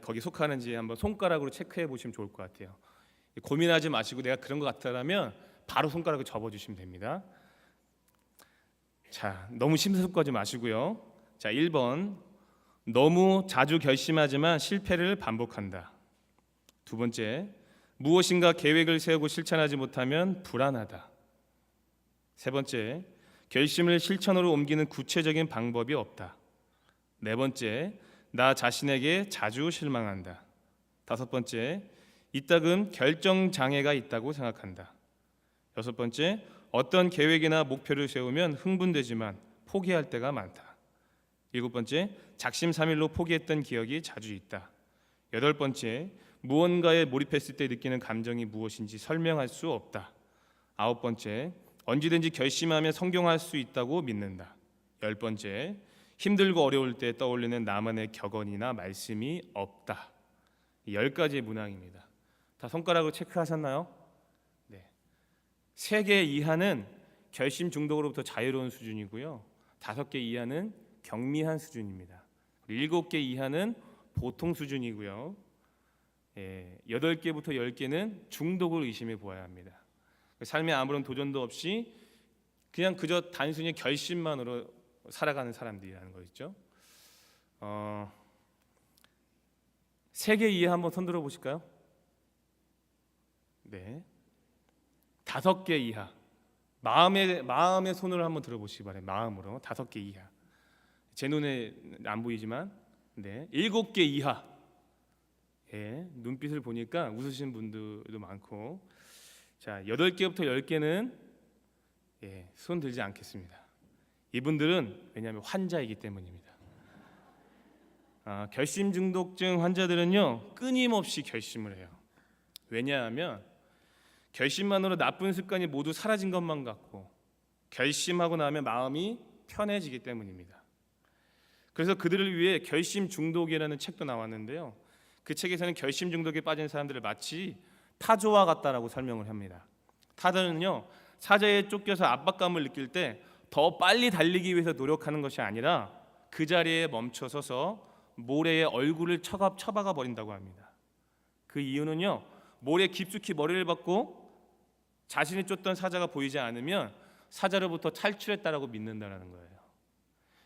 거기 속하는지 한번 손가락으로 체크해 보시면 좋을 것 같아요. 고민하지 마시고 내가 그런 것 같다라면 바로 손가락을 접어 주시면 됩니다. 자, 너무 심사숙고하지 마시고요. 자, 1번 너무 자주 결심하지만 실패를 반복한다. 두 번째 무엇인가 계획을 세우고 실천하지 못하면 불안하다. 세 번째 결심을 실천으로 옮기는 구체적인 방법이 없다. 네 번째 나 자신에게 자주 실망한다. 다섯 번째 이따금 결정 장애가 있다고 생각한다. 여섯 번째 어떤 계획이나 목표를 세우면 흥분되지만 포기할 때가 많다. 일곱 번째 작심삼일로 포기했던 기억이 자주 있다. 여덟 번째 무언가에 몰입했을 때 느끼는 감정이 무엇인지 설명할 수 없다. 아홉 번째 언제든지 결심하며 성공할 수 있다고 믿는다. 열 번째 힘들고 어려울 때 떠올리는 나만의 격언이나 말씀이 없다. 이열 가지의 문항입니다. 다 손가락으로 체크하셨나요? 네. 세 개 이하는 결심 중독으로부터 자유로운 수준이고요. 다섯 개 이하는 경미한 수준입니다. 일곱 개 이하는 보통 수준이고요. 예, 여덟 개부터 열 개는 중독을 의심해 보아야 합니다. 삶에 아무런 도전도 없이 그냥 그저 단순히 결심만으로 살아가는 사람들이라는 거있죠. 어, 세개 이하 한번 손들어 보실까요? 네. 다섯 개 이하. 마음의 마음의 손을 한번 들어보시기 바래요. 마음으로 다섯 개 이하. 제 눈에 안 보이지만 네 일곱 개 이하. 예, 눈빛을 보니까 웃으시는 분들도 많고 자 여덟 개부터 열 개는 예, 손 들지 않겠습니다. 이분들은 왜냐하면 환자이기 때문입니다. 아, 결심 중독증 환자들은요 끊임없이 결심을 해요. 왜냐하면 결심만으로 나쁜 습관이 모두 사라진 것만 같고 결심하고 나면 마음이 편해지기 때문입니다. 그래서 그들을 위해 결심 중독이라는 책도 나왔는데요. 그 책에서는 결심 중독에 빠진 사람들을 마치 타조와 같다라고 설명을 합니다. 타조는요 사자에 쫓겨서 압박감을 느낄 때 더 빨리 달리기 위해서 노력하는 것이 아니라 그 자리에 멈춰 서서 모래에 얼굴을 쳐가, 쳐박아 버린다고 합니다. 그 이유는요 모래 깊숙이 머리를 박고 자신이 쫓던 사자가 보이지 않으면 사자로부터 탈출했다라고 믿는다라는 거예요.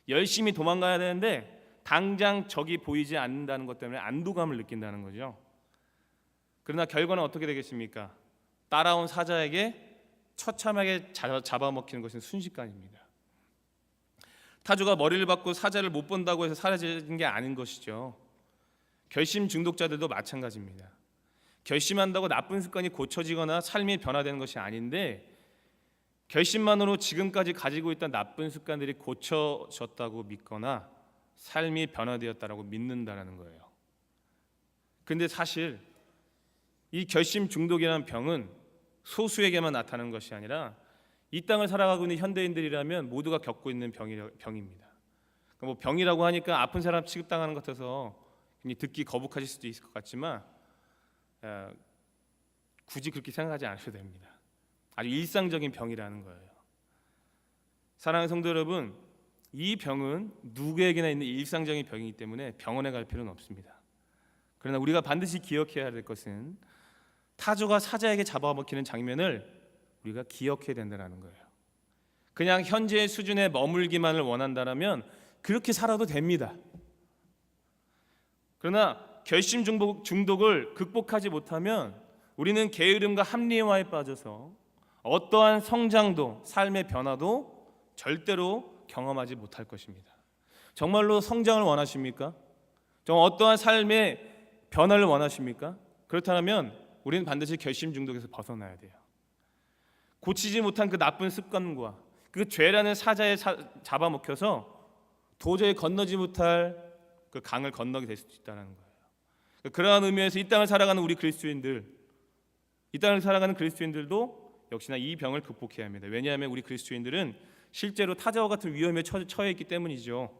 열심히 도망가야 되는데 당장 적이 보이지 않는다는 것 때문에 안도감을 느낀다는 거죠. 그러나 결과는 어떻게 되겠습니까? 따라온 사자에게 처참하게 잡아먹히는 것은 순식간입니다. 타조가 머리를 박고 사자를 못 본다고 해서 사라지는 게 아닌 것이죠. 결심 중독자들도 마찬가지입니다. 결심한다고 나쁜 습관이 고쳐지거나 삶이 변화되는 것이 아닌데 결심만으로 지금까지 가지고 있던 나쁜 습관들이 고쳐졌다고 믿거나 삶이 변화되었다라고 믿는다라는 거예요. 근데 사실 이 결심 중독이라는 병은 소수에게만 나타나는 것이 아니라 이 땅을 살아가고 있는 현대인들이라면 모두가 겪고 있는 병이, 병입니다. 그러니까 뭐 병이라고 하니까 아픈 사람 취급당하는 것 같아서 듣기 거북하실 수도 있을 것 같지만 어, 굳이 그렇게 생각하지 않으셔도 됩니다. 아주 일상적인 병이라는 거예요. 사랑하는 성도 여러분, 이 병은 누구에게나 있는 일상적인 병이기 때문에 병원에 갈 필요는 없습니다. 그러나 우리가 반드시 기억해야 될 것은 타조가 사자에게 잡아먹히는 장면을 우리가 기억해야 된다는 거예요. 그냥 현재의 수준에 머물기만을 원한다면 그렇게 살아도 됩니다. 그러나 결심 중독, 중독을 극복하지 못하면 우리는 게으름과 합리화에 빠져서 어떠한 성장도 삶의 변화도 절대로 경험하지 못할 것입니다. 정말로 성장을 원하십니까? 정말 어떠한 삶의 변화를 원하십니까? 그렇다면 우리는 반드시 결심 중독에서 벗어나야 돼요. 고치지 못한 그 나쁜 습관과 그 죄라는 사자에 사, 잡아먹혀서 도저히 건너지 못할 그 강을 건너게 될 수도 있다는 거예요. 그러한 의미에서 이 땅을 살아가는 우리 그리스도인들, 이 땅을 살아가는 그리스도인들도 역시나 이 병을 극복해야 합니다. 왜냐하면 우리 그리스도인들은 실제로 타자와 같은 위험에 처해 있기 때문이죠.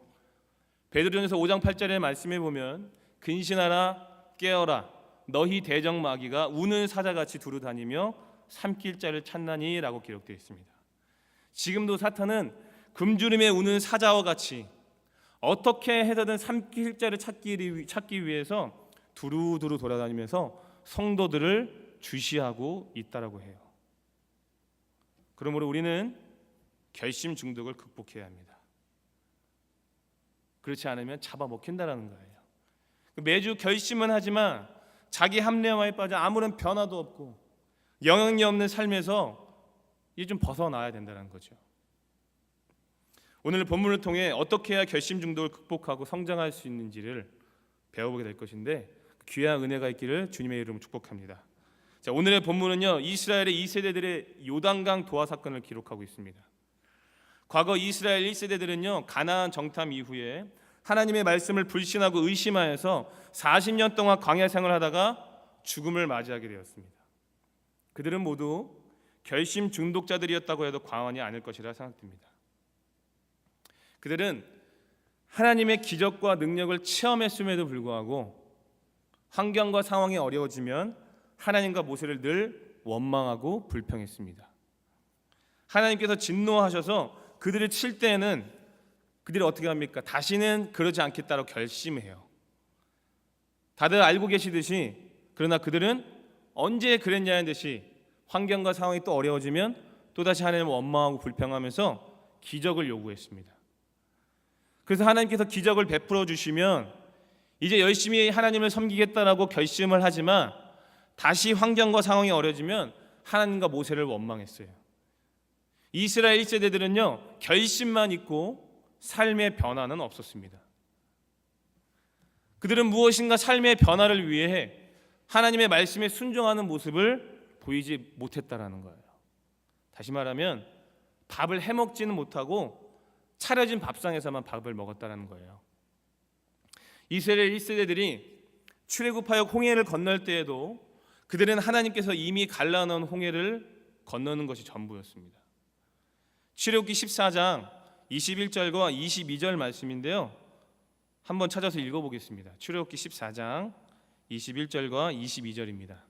베드로전서 5장 8절의 말씀에 보면 근신하라 깨어라 너희 대적 마귀가 우는 사자같이 두루 다니며 삼킬 자를 찾나니라고 기록되어 있습니다. 지금도 사탄은 금주름에 우는 사자와 같이 어떻게 해서든 삼킬 자를 찾기, 찾기 위해서 두루두루 돌아다니면서 성도들을 주시하고 있다라고 해요. 그러므로 우리는 결심 중독을 극복해야 합니다. 그렇지 않으면 잡아먹힌다라는 거예요. 매주 결심은 하지만 자기 합리화에 빠져 아무런 변화도 없고 영향이 없는 삶에서 이제 좀 벗어나야 된다는 거죠. 오늘 본문을 통해 어떻게 해야 결심 중독을 극복하고 성장할 수 있는지를 배워보게 될 것인데 귀한 은혜가 있기를 주님의 이름으로 축복합니다. 자, 오늘의 본문은요 이스라엘의 2세대들의 요단강 도하 사건을 기록하고 있습니다. 과거 이스라엘 1세대들은요 가나안 정탐 이후에 하나님의 말씀을 불신하고 의심하여서 40년 동안 광야 생활하다가 죽음을 맞이하게 되었습니다. 그들은 모두 결심 중독자들이었다고 해도 과언이 아닐 것이라 생각됩니다. 그들은 하나님의 기적과 능력을 체험했음에도 불구하고 환경과 상황이 어려워지면 하나님과 모세를 늘 원망하고 불평했습니다. 하나님께서 진노하셔서 그들을 칠 때에는 그들이 어떻게 합니까? 다시는 그러지 않겠다고 결심해요. 다들 알고 계시듯이 그러나 그들은 언제 그랬냐는 듯이 환경과 상황이 또 어려워지면 또다시 하나님을 원망하고 불평하면서 기적을 요구했습니다. 그래서 하나님께서 기적을 베풀어 주시면 이제 열심히 하나님을 섬기겠다라고 결심을 하지만 다시 환경과 상황이 어려지면 하나님과 모세를 원망했어요. 이스라엘 1세대들은요 결심만 있고 삶의 변화는 없었습니다. 그들은 무엇인가 삶의 변화를 위해 하나님의 말씀에 순종하는 모습을 보이지 못했다라는 거예요. 다시 말하면 밥을 해 먹지는 못하고 차려진 밥상에서만 밥을 먹었다라는 거예요. 이스라엘 1세대들이 출애굽하여 홍해를 건널 때에도 그들은 하나님께서 이미 갈라놓은 홍해를 건너는 것이 전부였습니다. 출애굽기 14장 21절과 22절 말씀인데요. 한번 찾아서 읽어 보겠습니다. 출애굽기 14장 21절과 22절입니다.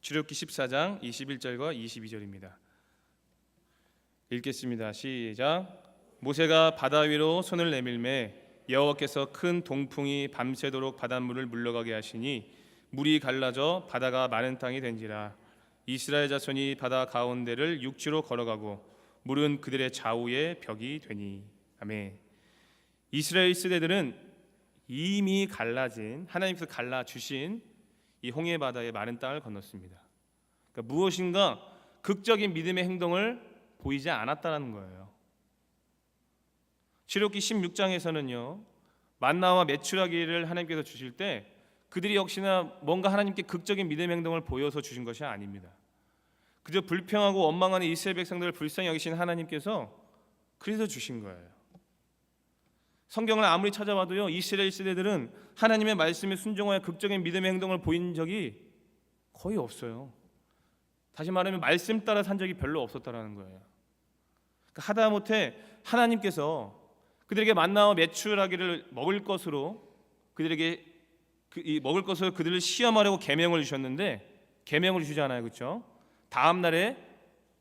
출애굽기 14장 21절과 22절입니다. 읽겠습니다. 시작. 모세가 바다 위로 손을 내밀매 여호와께서 큰 동풍이 밤새도록 바닷물을 물러가게 하시니 물이 갈라져 바다가 마른 땅이 된지라 이스라엘 자손이 바다 가운데를 육지로 걸어가고 물은 그들의 좌우에 벽이 되니 아멘. 이스라엘 세대들은 이미 갈라진 하나님께서 갈라 주신 이 홍해 바다의 마른 땅을 건넜습니다. 그러니까 무엇인가 극적인 믿음의 행동을 보이지 않았다는 거예요. 출애굽기 16장에서는요. 만나와 메추라기를 하나님께서 주실 때 그들이 역시나 뭔가 하나님께 극적인 믿음의 행동을 보여서 주신 것이 아닙니다. 그저 불평하고 원망하는 이스라엘 백성들을 불쌍히 여기신 하나님께서 그래서 주신 거예요. 성경을 아무리 찾아봐도요 이스라엘 세대들은 하나님의 말씀에 순종하여 극적인 믿음의 행동을 보인 적이 거의 없어요. 다시 말하면 말씀 따라 산 적이 별로 없었다라는 거예요. 그러니까 하다못해 하나님께서 그들에게 만나와 매출하기를 먹을 것으로 그들에게 그, 이 먹을 것을 그들을 시험하려고 계명을 주셨는데 계명을 주지 않아요, 그렇죠? 다음 날에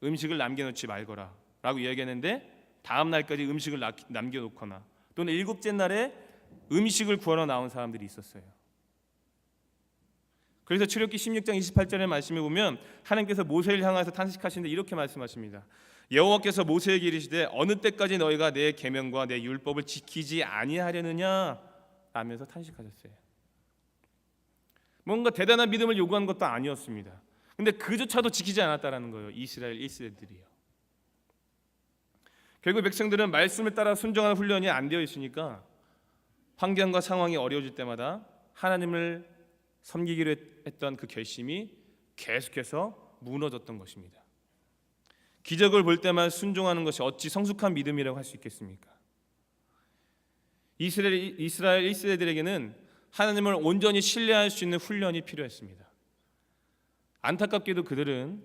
음식을 남겨놓지 말거라라고 이야기했는데 다음 날까지 음식을 남겨놓거나 또는 일곱째 날에 음식을 구하러 나온 사람들이 있었어요. 그래서 출애굽기 16장 28절의 말씀에 보면 하나님께서 모세를 향해서 탄식하시는데 이렇게 말씀하십니다. 여호와께서 모세에게 이르시되 어느 때까지 너희가 내 계명과 내 율법을 지키지 아니하려느냐 라면서 탄식하셨어요. 뭔가 대단한 믿음을 요구한 것도 아니었습니다. 근데 그조차도 지키지 않았다라는 거예요. 이스라엘 1세들이요. 결국 백성들은 말씀을 따라 순종하는 훈련이 안 되어 있으니까 환경과 상황이 어려워질 때마다 하나님을 섬기기로 했던 그 결심이 계속해서 무너졌던 것입니다. 기적을 볼 때만 순종하는 것이 어찌 성숙한 믿음이라고 할 수 있겠습니까? 이스라엘 이스라엘 1세대들에게는 하나님을 온전히 신뢰할 수 있는 훈련이 필요했습니다. 안타깝게도 그들은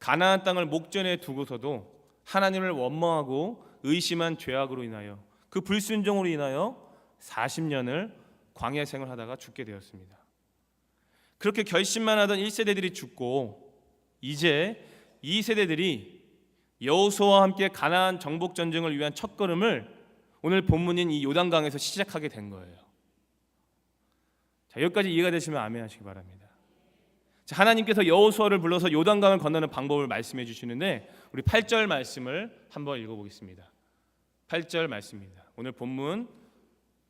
가나안 땅을 목전에 두고서도 하나님을 원망하고 의심한 죄악으로 인하여 그 불순종으로 인하여 40년을 광야 생활하다가 죽게 되었습니다. 그렇게 결심만 하던 1세대들이 죽고 이제 이 세대들이 여호수아와 함께 가나안 정복 전쟁을 위한 첫걸음을 오늘 본문인 이 요단강에서 시작하게 된 거예요. 자, 여기까지 이해가 되시면 아멘 하시기 바랍니다. 자, 하나님께서 여호수아를 불러서 요단강을 건너는 방법을 말씀해 주시는데 우리 8절 말씀을 한번 읽어 보겠습니다. 8절 말씀입니다. 오늘 본문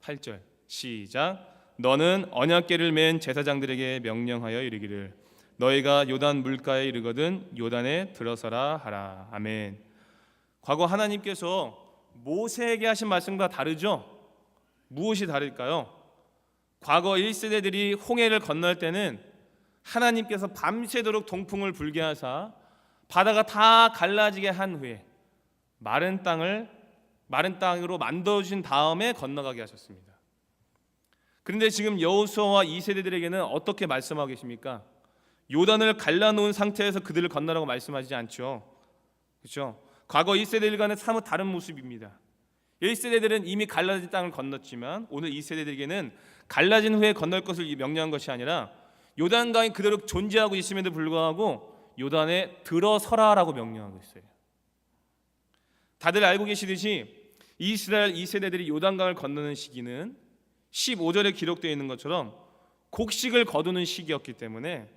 8절 시작 너는 언약궤를 맨 제사장들에게 명령하여 이르기를 너희가 요단 물가에 이르거든 요단에 들어서라 하라 아멘. 과거 하나님께서 모세에게 하신 말씀과 다르죠? 무엇이 다를까요? 과거 1세대들이 홍해를 건널 때는 하나님께서 밤새도록 동풍을 불게 하사 바다가 다 갈라지게 한 후에 마른 땅을 마른 땅으로 만들어 주신 다음에 건너가게 하셨습니다. 그런데 지금 여호수아와 2세대들에게는 어떻게 말씀하고 계십니까? 요단을 갈라 놓은 상태에서 그들을 건너라고 말씀하지 않죠. 그렇죠? 과거 1세대들과는 사뭇 다른 모습입니다. 1세대들은 이미 갈라진 땅을 건넜지만 오늘 2세대들에게는 갈라진 후에 건널 것을 명령한 것이 아니라 요단강이 그대로 존재하고 있음에도 불구하고 요단에 들어서라라고 명령하고 있어요. 다들 알고 계시듯이 이스라엘 2세대들이 요단강을 건너는 시기는 15절에 기록되어 있는 것처럼 곡식을 거두는 시기였기 때문에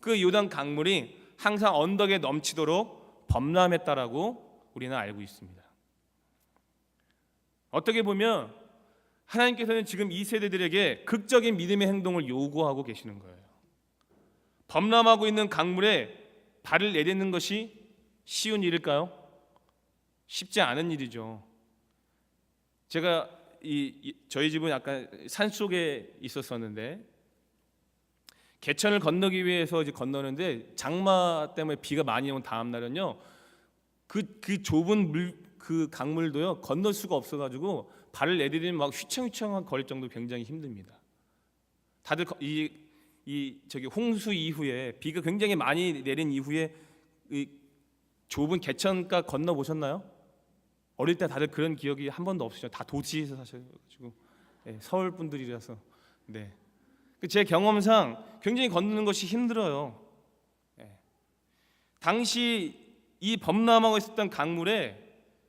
그 요단 강물이 항상 언덕에 넘치도록 범람했다라고 우리는 알고 있습니다. 어떻게 보면 하나님께서는 지금 이 세대들에게 극적인 믿음의 행동을 요구하고 계시는 거예요. 범람하고 있는 강물에 발을 내딛는 것이 쉬운 일일까요? 쉽지 않은 일이죠. 제가 이, 이 저희 집은 약간 산 속에 있었었는데 개천을 건너기 위해서 이제 건너는데 장마 때문에 비가 많이 온 다음 날은요 그 그 좁은 물 그 강물도요 건널 수가 없어가지고 발을 내디디면 막 휘청휘청 거릴 정도 굉장히 힘듭니다. 다들 이, 이 저기 홍수 이후에 비가 굉장히 많이 내린 이후에 이 좁은 개천가 건너 보셨나요? 어릴 때 다들 그런 기억이 한 번도 없으시죠? 다 도시에서 사셔가지고 네, 서울 분들이라서 네. 제 경험상 굉장히 걷는 것이 힘들어요. 네. 당시 이 범람하고 있었던 강물에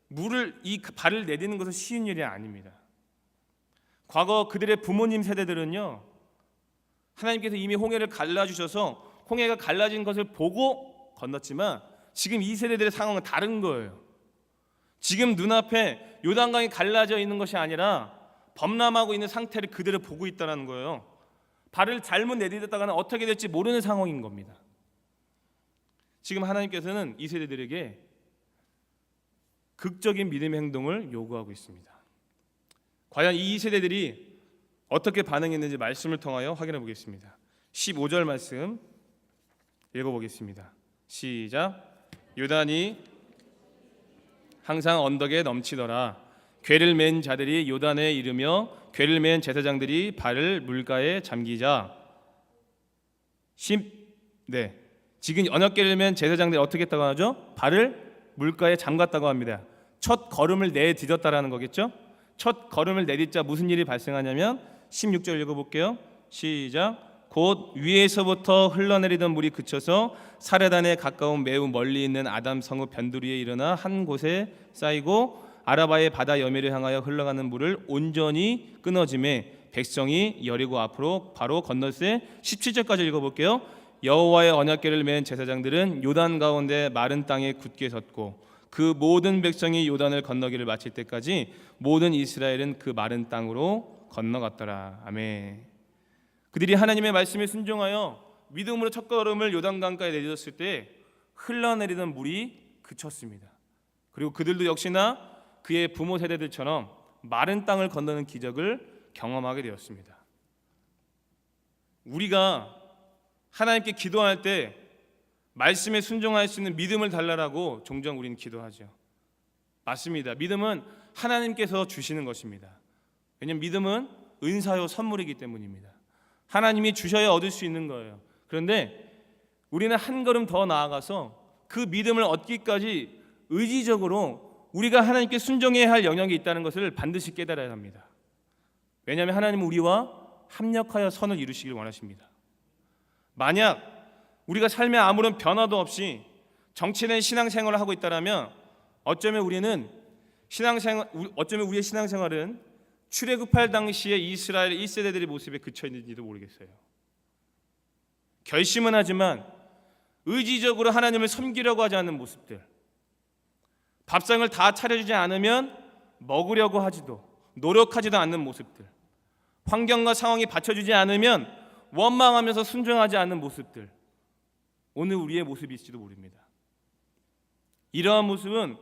물을 이 발을 내딛는 것은 쉬운 일이 아닙니다. 과거 그들의 부모님 세대들은요 하나님께서 이미 홍해를 갈라 주셔서 홍해가 갈라진 것을 보고 건넜지만 지금 이 세대들의 상황은 다른 거예요. 지금 눈앞에 요단강이 갈라져 있는 것이 아니라 범람하고 있는 상태를 그대로 보고 있다는 거예요. 발을 잘못 내딛었다가는 어떻게 될지 모르는 상황인 겁니다. 지금 하나님께서는 이 세대들에게 극적인 믿음의 행동을 요구하고 있습니다. 과연 이 세대들이 어떻게 반응했는지 말씀을 통하여 확인해 보겠습니다. 15절 말씀 읽어 보겠습니다. 시작. 요단이 항상 언덕에 넘치더라. 괴를 맨 자들이 요단에 이르며 괴를 맨 제사장들이 발을 물가에 잠기자. 10 네. 지금 언약궤를 맨 제사장들이 어떻게 했다고 하죠? 발을 물가에 잠갔다고 합니다. 첫 걸음을 내딛었다라는 거겠죠? 첫 걸음을 내딛자 무슨 일이 발생하냐면 16절 읽어볼게요. 시작. 곧 위에서부터 흘러내리던 물이 그쳐서 사레단에 가까운 매우 멀리 있는 아담 성읍 변두리에 일어나 한 곳에 쌓이고 아라바의 바다 여미를 향하여 흘러가는 물을 온전히 끊어짐에 백성이 여리고 앞으로 바로 건너세 17절까지 읽어볼게요. 여호와의 언약궤를 맨 제사장들은 요단 가운데 마른 땅에 굳게 섰고 그 모든 백성이 요단을 건너기를 마칠 때까지 모든 이스라엘은 그 마른 땅으로 건너갔더라. 아멘. 그들이 하나님의 말씀에 순종하여 믿음으로 첫 걸음을 요단 강가에 내딛었을 때 흘러내리던 물이 그쳤습니다. 그리고 그들도 역시나 그의 부모 세대들처럼 마른 땅을 건너는 기적을 경험하게 되었습니다. 우리가 하나님께 기도할 때 말씀에 순종할 수 있는 믿음을 달라라고 종종 우리는 기도하죠. 맞습니다. 믿음은 하나님께서 주시는 것입니다. 왜냐하면 믿음은 은사요 선물이기 때문입니다. 하나님이 주셔야 얻을 수 있는 거예요. 그런데 우리는 한 걸음 더 나아가서 그 믿음을 얻기까지 의지적으로 우리가 하나님께 순종해야 할 영역이 있다는 것을 반드시 깨달아야 합니다. 왜냐하면 하나님은 우리와 합력하여 선을 이루시길 원하십니다. 만약 우리가 삶에 아무런 변화도 없이 정체된 신앙생활을 하고 있다라면 어쩌면 우리는 신앙생활 우- 어쩌면 우리의 신앙생활은 출애굽할 당시에 이스라엘 1세대들의 모습에 그쳐 있는지도 모르겠어요. 결심은 하지만 의지적으로 하나님을 섬기려고 하지 않는 모습들. 밥상을 다 차려주지 않으면 먹으려고 하지도 노력하지도 않는 모습들. 환경과 상황이 받쳐주지 않으면 원망하면서 순종하지 않는 모습들. 오늘 우리의 모습일지도 모릅니다. 이러한 모습은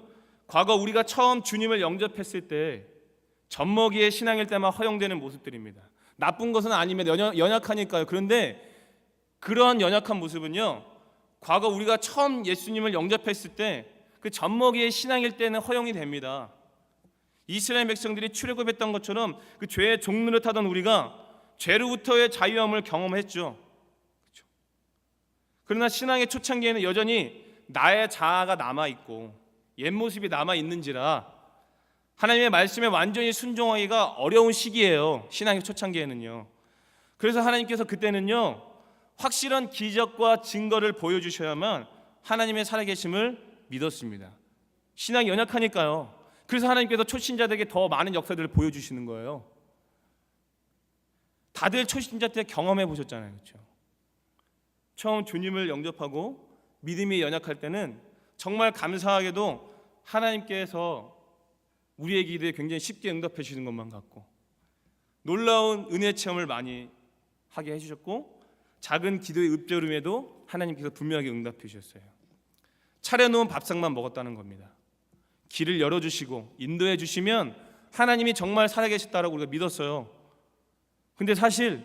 과거 우리가 처음 주님을 영접했을 때 젖먹이의 신앙일 때만 허용되는 모습들입니다. 나쁜 것은 아니면 연약, 연약 하니까요. 그런데 그러한 연약한 모습은요. 과거 우리가 처음 예수님을 영접했을 때 그 젖먹이의 신앙일 때는 허용이 됩니다. 이스라엘 백성들이 출애굽했던 것처럼 그 죄의 종로를 타던 우리가 죄로부터의 자유함을 경험했죠. 그렇죠? 그러나 신앙의 초창기에는 여전히 나의 자아가 남아 있고 옛 모습이 남아 있는지라 하나님의 말씀에 완전히 순종하기가 어려운 시기예요. 신앙의 초창기에는요. 그래서 하나님께서 그때는요. 확실한 기적과 증거를 보여 주셔야만 하나님의 살아계심을 믿었습니다. 신앙이 연약하니까요. 그래서 하나님께서 초신자들에게 더 많은 역사들을 보여 주시는 거예요. 다들 초신자 때 경험해 보셨잖아요, 그렇죠? 처음 주님을 영접하고 믿음이 연약할 때는 정말 감사하게도 하나님께서 우리의 기도에 굉장히 쉽게 응답해 주시는 것만 같고 놀라운 은혜 체험을 많이 하게 해주셨고 작은 기도의 읍조름에도 하나님께서 분명하게 응답해 주셨어요. 차려놓은 밥상만 먹었다는 겁니다. 길을 열어주시고 인도해 주시면 하나님이 정말 살아계셨다라고 우리가 믿었어요. 근데 사실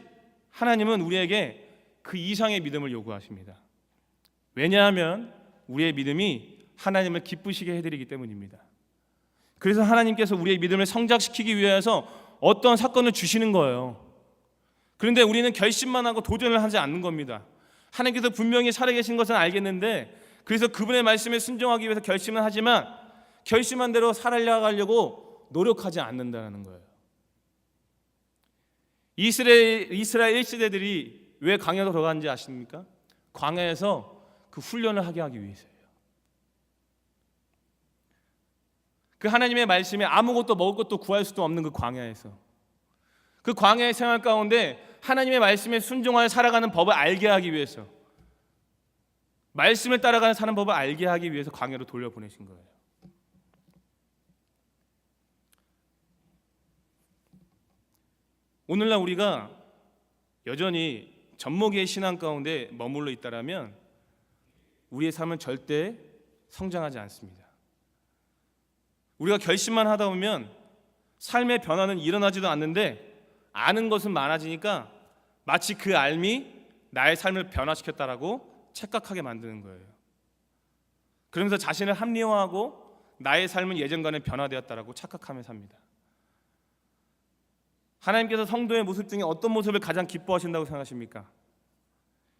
하나님은 우리에게 그 이상의 믿음을 요구하십니다. 왜냐하면 우리의 믿음이 하나님을 기쁘시게 해드리기 때문입니다. 그래서 하나님께서 우리의 믿음을 성장시키기 위해서 어떤 사건을 주시는 거예요. 그런데 우리는 결심만 하고 도전을 하지 않는 겁니다. 하나님께서 분명히 살아계신 것은 알겠는데 그래서 그분의 말씀에 순종하기 위해서 결심은 하지만 결심한 대로 살아가려고 노력하지 않는다는 거예요. 이스라엘 이스라엘 1세대들이 왜 광야로 들어간지 아십니까? 광야에서 그 훈련을 하게 하기 위해서예요. 그 하나님의 말씀에 아무것도 먹을 것도 구할 수도 없는 그 광야에서 그 광야의 생활 가운데 하나님의 말씀에 순종하여 살아가는 법을 알게 하기 위해서 말씀을 따라가는 사는 법을 알게 하기 위해서 광야로 돌려보내신 거예요. 오늘날 우리가 여전히 젖먹이의 신앙 가운데 머물러 있다라면 우리의 삶은 절대 성장하지 않습니다. 우리가 결심만 하다 보면 삶의 변화는 일어나지도 않는데 아는 것은 많아지니까 마치 그 알미 나의 삶을 변화시켰다라고 착각하게 만드는 거예요. 그러면서 자신을 합리화하고 나의 삶은 예전과는 변화되었다라고 착각하며 삽니다. 하나님께서 성도의 모습 중에 어떤 모습을 가장 기뻐하신다고 생각하십니까?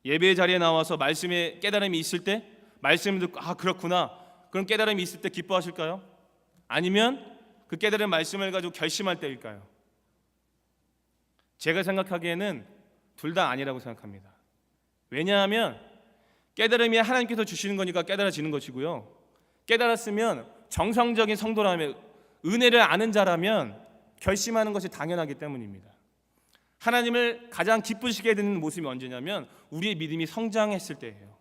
예배의 자리에 나와서 말씀에 깨달음이 있을 때 말씀을 듣고 아 그렇구나 그런 깨달음이 있을 때 기뻐하실까요? 아니면 그 깨달은 말씀을 가지고 결심할 때일까요? 제가 생각하기에는 둘 다 아니라고 생각합니다. 왜냐하면 깨달음이 하나님께서 주시는 거니까 깨달아지는 것이고요. 깨달았으면 정상적인 성도라면 은혜를 아는 자라면 결심하는 것이 당연하기 때문입니다. 하나님을 가장 기쁘시게 되는 모습이 언제냐면 우리의 믿음이 성장했을 때예요.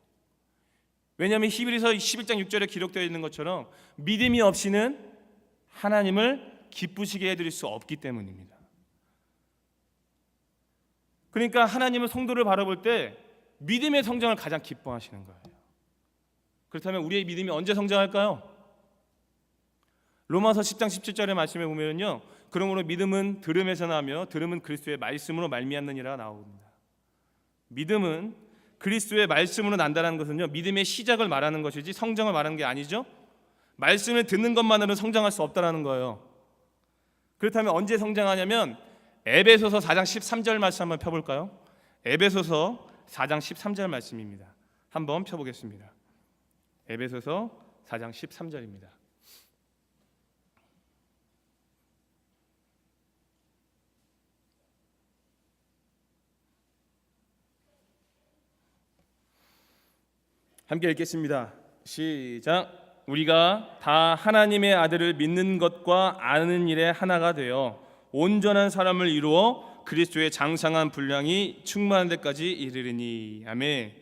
왜냐하면 히브리서 11장 6절에 기록되어 있는 것처럼 믿음이 없이는 하나님을 기쁘시게 해드릴 수 없기 때문입니다. 그러니까 하나님은 성도를 바라볼 때 믿음의 성장을 가장 기뻐하시는 거예요. 그렇다면 우리의 믿음이 언제 성장할까요? 로마서 10장 17절의 말씀에 보면요. 그러므로 믿음은 들음에서 나며 들음은 그리스도의 말씀으로 말미암느니라 나옵니다. 믿음은 그리스도의 말씀으로 난다는 것은요. 믿음의 시작을 말하는 것이지 성장을 말하는 게 아니죠. 말씀을 듣는 것만으로는 성장할 수 없다라는 거예요. 그렇다면 언제 성장하냐면 에베소서 4장 13절 말씀 한번 펴 볼까요? 에베소서 4장 13절 말씀입니다. 한번 펴 보겠습니다. 에베소서 4장 13절입니다. 함께 읽겠습니다. 시작. 우리가 다 하나님의 아들을 믿는 것과 아는 일에 하나가 되어 온전한 사람을 이루어 그리스도의 장상한 분량이 충만한 데까지 이르리니 아멘.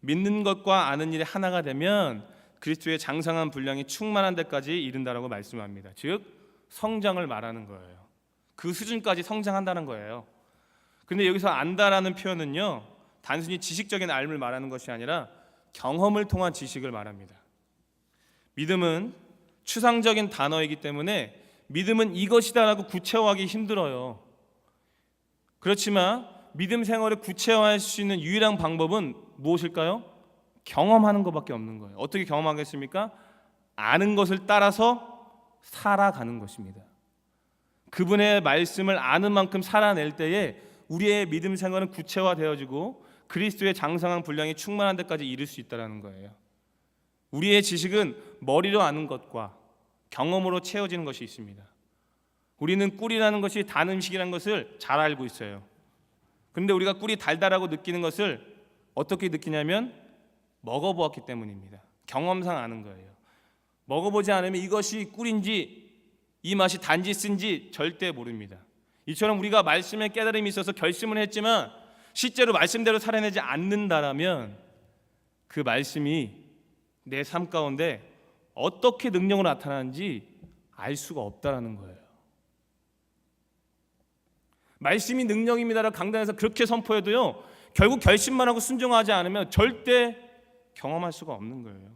믿는 것과 아는 일에 하나가 되면 그리스도의 장상한 분량이 충만한 데까지 이른다라고 말씀합니다. 즉 성장을 말하는 거예요. 그 수준까지 성장한다는 거예요. 근데 여기서 안다라는 표현은요. 단순히 지식적인 알을 말하는 것이 아니라 경험을 통한 지식을 말합니다. 믿음은 추상적인 단어이기 때문에 믿음은 이것이다라고 구체화하기 힘들어요. 그렇지만 믿음 생활을 구체화할 수 있는 유일한 방법은 무엇일까요? 경험하는 것밖에 없는 거예요. 어떻게 경험하겠습니까? 아는 것을 따라서 살아가는 것입니다. 그분의 말씀을 아는 만큼 살아낼 때에 우리의 믿음 생활은 구체화되어지고 그리스도의 장성한 분량이 충만한 데까지 이를 수 있다라는 거예요. 우리의 지식은 머리로 아는 것과 경험으로 채워지는 것이 있습니다. 우리는 꿀이라는 것이 단 음식이라는 것을 잘 알고 있어요. 그런데 우리가 꿀이 달달하고 느끼는 것을 어떻게 느끼냐면 먹어보았기 때문입니다. 경험상 아는 거예요. 먹어보지 않으면 이것이 꿀인지 이 맛이 단지 쓴지 절대 모릅니다. 이처럼 우리가 말씀에 깨달음이 있어서 결심을 했지만 실제로 말씀대로 살아내지 않는다라면 그 말씀이 내 삶 가운데 어떻게 능력으로 나타나는지 알 수가 없다라는 거예요. 말씀이 능력입니다라 강단에서 그렇게 선포해도요. 결국 결심만 하고 순종하지 않으면 절대 경험할 수가 없는 거예요.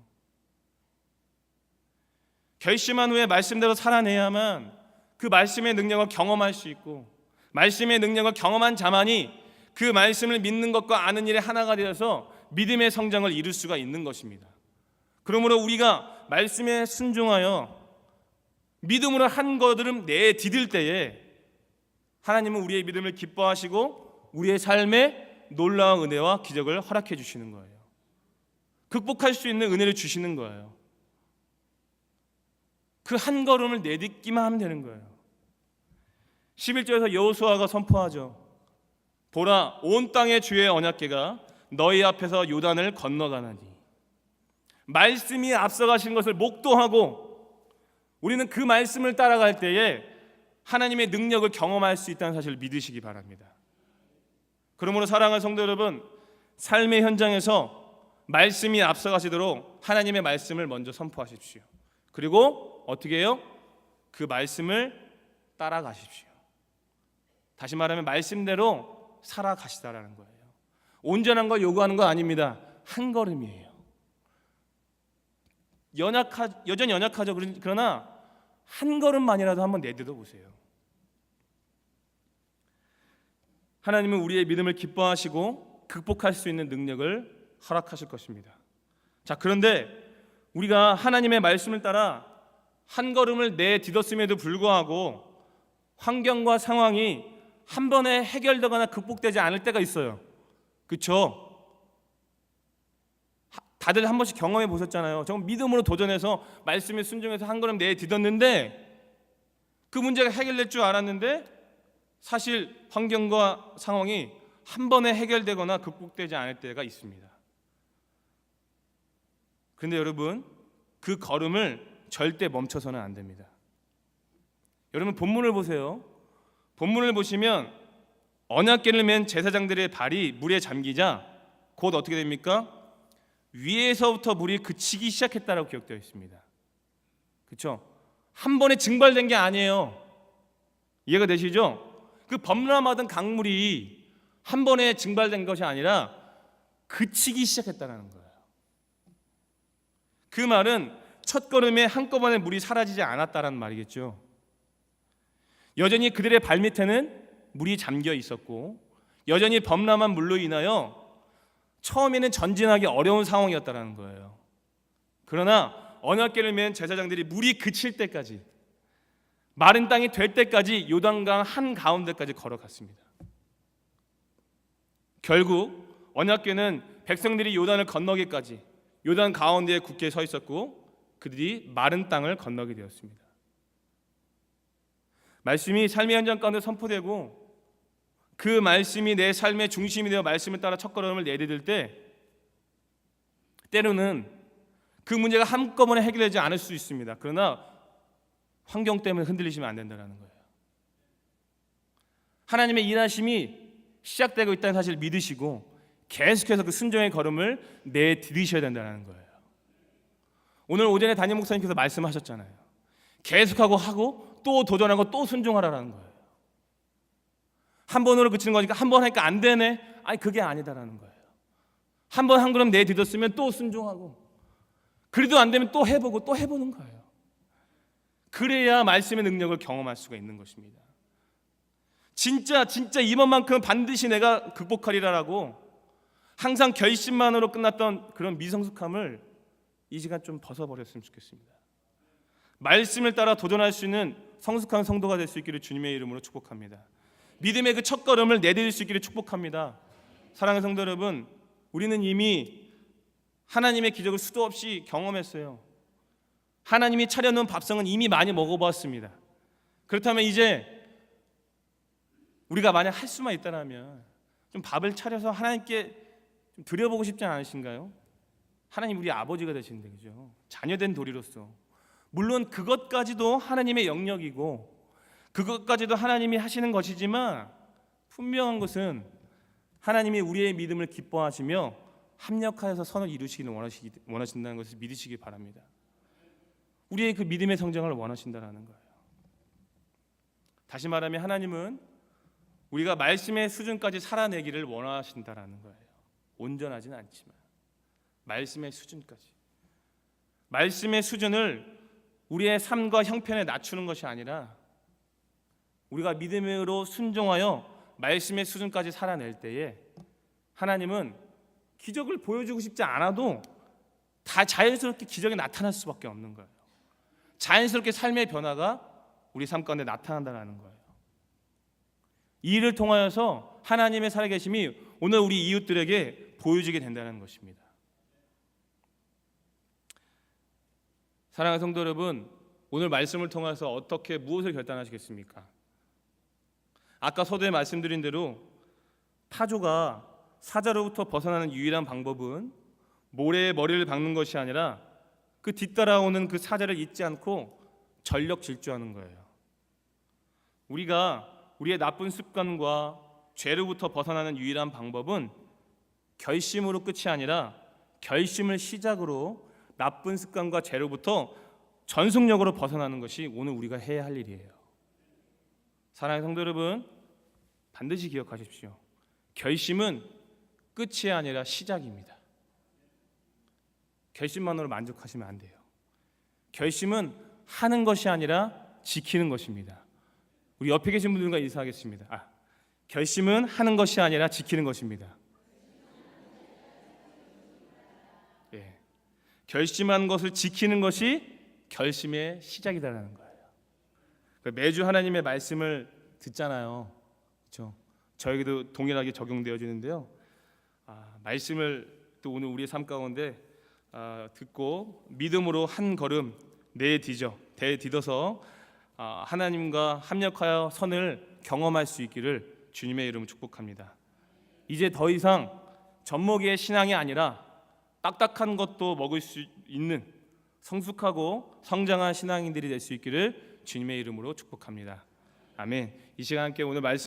결심한 후에 말씀대로 살아내야만 그 말씀의 능력을 경험할 수 있고 말씀의 능력을 경험한 자만이 그 말씀을 믿는 것과 아는 일에 하나가 되어서 믿음의 성장을 이룰 수가 있는 것입니다. 그러므로 우리가 말씀에 순종하여 믿음으로 한 것들을 내디딜 때에 하나님은 우리의 믿음을 기뻐하시고 우리의 삶에 놀라운 은혜와 기적을 허락해 주시는 거예요. 극복할 수 있는 은혜를 주시는 거예요. 그 한 걸음을 내딛기만 하면 되는 거예요. 11절에서 여호수아가 선포하죠. 보라 온 땅의 주의 언약궤가 너희 앞에서 요단을 건너가나니 말씀이 앞서가신 것을 목도하고 우리는 그 말씀을 따라갈 때에 하나님의 능력을 경험할 수 있다는 사실을 믿으시기 바랍니다. 그러므로 사랑하는 성도 여러분, 삶의 현장에서 말씀이 앞서가시도록 하나님의 말씀을 먼저 선포하십시오. 그리고 어떻게 해요? 그 말씀을 따라가십시오. 다시 말하면 말씀대로 살아가시다라는 거예요. 온전한 걸 요구하는 거 아닙니다. 한 걸음이에요. 연약하 여전히 연약하죠. 그러나 한 걸음만이라도 한번 내딛어 보세요. 하나님은 우리의 믿음을 기뻐하시고 극복할 수 있는 능력을 허락하실 것입니다. 자, 그런데 우리가 하나님의 말씀을 따라 한 걸음을 내딛었음에도 불구하고 환경과 상황이 한 번에 해결되거나 극복되지 않을 때가 있어요. 그렇죠? 다들 한 번씩 경험해 보셨잖아요. 정 믿음으로 도전해서 말씀에 순종해서 한 걸음 내딛었는데 그 문제가 해결될 줄 알았는데 사실 환경과 상황이 한 번에 해결되거나 극복되지 않을 때가 있습니다. 그런데 여러분 그 걸음을 절대 멈춰서는 안 됩니다. 여러분 본문을 보세요. 본문을 보시면 언약궤를 맨 제사장들의 발이 물에 잠기자 곧 어떻게 됩니까? 위에서부터 물이 그치기 시작했다라고 기록되어 있습니다. 그렇죠? 한 번에 증발된 게 아니에요. 이해가 되시죠? 그 범람하던 강물이 한 번에 증발된 것이 아니라 그치기 시작했다는 거예요. 그 말은 첫 걸음에 한꺼번에 물이 사라지지 않았다는 말이겠죠. 여전히 그들의 발밑에는 물이 잠겨 있었고 여전히 범람한 물로 인하여 처음에는 전진하기 어려운 상황이었다는 거예요. 그러나 언약궤를 맨 제사장들이 물이 그칠 때까지 마른 땅이 될 때까지 요단강 한 가운데까지 걸어갔습니다. 결국 언약궤는 백성들이 요단을 건너기까지 요단 가운데에 굳게 서 있었고 그들이 마른 땅을 건너게 되었습니다. 말씀이 삶의 현장 가운데 선포되고 그 말씀이 내 삶의 중심이 되어 말씀을 따라 첫걸음을 내디딜 때 때로는 그 문제가 한꺼번에 해결되지 않을 수 있습니다. 그러나 환경 때문에 흔들리시면 안 된다는 거예요. 하나님의 일하심이 시작되고 있다는 사실을 믿으시고 계속해서 그 순종의 걸음을 내디디셔야 된다는 거예요. 오늘 오전에 담임 목사님께서 말씀하셨잖아요. 계속하고 하고 또 도전하고 또 순종하라라는 거예요. 한 번으로 그치는 거니까 한 번 하니까 안 되네. 아니 그게 아니다라는 거예요. 한 번 한 걸음 내디뎠으면 또 순종하고 그래도 안 되면 또 해보고 또 해보는 거예요. 그래야 말씀의 능력을 경험할 수가 있는 것입니다. 진짜 진짜 이번만큼 반드시 내가 극복하리라라고 항상 결심만으로 끝났던 그런 미성숙함을 이 시간 좀 벗어버렸으면 좋겠습니다. 말씀을 따라 도전할 수 있는 성숙한 성도가 될 수 있기를 주님의 이름으로 축복합니다. 믿음의 그 첫걸음을 내디딜 수 있기를 축복합니다. 사랑하는 성도 여러분, 우리는 이미 하나님의 기적을 수도 없이 경험했어요. 하나님이 차려놓은 밥상은 이미 많이 먹어봤습니다. 그렇다면 이제 우리가 만약 할 수만 있다면 좀 밥을 차려서 하나님께 좀 드려보고 싶지 않으신가요? 하나님 우리 아버지가 되시는데 그죠? 자녀된 도리로서 물론 그것까지도 하나님의 영역이고 그것까지도 하나님이 하시는 것이지만 분명한 것은 하나님이 우리의 믿음을 기뻐하시며 합력하여서 선을 이루시기를 원하시, 원하신다는 것을 믿으시기 바랍니다. 우리의 그 믿음의 성장을 원하신다라는 거예요. 다시 말하면 하나님은 우리가 말씀의 수준까지 살아내기를 원하신다라는 거예요. 온전하지는 않지만 말씀의 수준까지. 말씀의 수준을 우리의 삶과 형편에 낮추는 것이 아니라 우리가 믿음으로 순종하여 말씀의 수준까지 살아낼 때에 하나님은 기적을 보여주고 싶지 않아도 다 자연스럽게 기적이 나타날 수밖에 없는 거예요. 자연스럽게 삶의 변화가 우리 삶 가운데 나타난다는 거예요. 이 일을 통하여서 하나님의 살아계심이 오늘 우리 이웃들에게 보여지게 된다는 것입니다. 사랑하는 성도 여러분, 오늘 말씀을 통해서 어떻게 무엇을 결단하시겠습니까? 아까 서두에 말씀드린 대로 타조가 사자로부터 벗어나는 유일한 방법은 모래에 머리를 박는 것이 아니라 그 뒤따라오는 그 사자를 잊지 않고 전력 질주하는 거예요. 우리가 우리의 나쁜 습관과 죄로부터 벗어나는 유일한 방법은 결심으로 끝이 아니라 결심을 시작으로 나쁜 습관과 죄로부터 전속력으로 벗어나는 것이 오늘 우리가 해야 할 일이에요. 사랑하는 성도 여러분, 반드시 기억하십시오. 결심은 끝이 아니라 시작입니다. 결심만으로 만족하시면 안 돼요. 결심은 하는 것이 아니라 지키는 것입니다. 우리 옆에 계신 분들과 인사하겠습니다. 아, 결심은 하는 것이 아니라 지키는 것입니다. 예. 결심한 것을 지키는 것이 결심의 시작이다라는 거예요. 그러니까 매주 하나님의 말씀을 듣잖아요. 그렇죠? 저에게도 동일하게 적용되어지는데요. 아, 말씀을 또 오늘 우리의 삶 가운데 아, 듣고 믿음으로 한 걸음 내디져 대디뎌서 아, 하나님과 합력하여 선을 경험할 수 있기를 주님의 이름으로 축복합니다. 이제 더 이상 젖먹이의 신앙이 아니라 딱딱한 것도 먹을 수 있는 성숙하고 성장한 신앙인들이 될 수 있기를 주님의 이름으로 축복합니다. 아멘. 이 시간 함께 오늘 말씀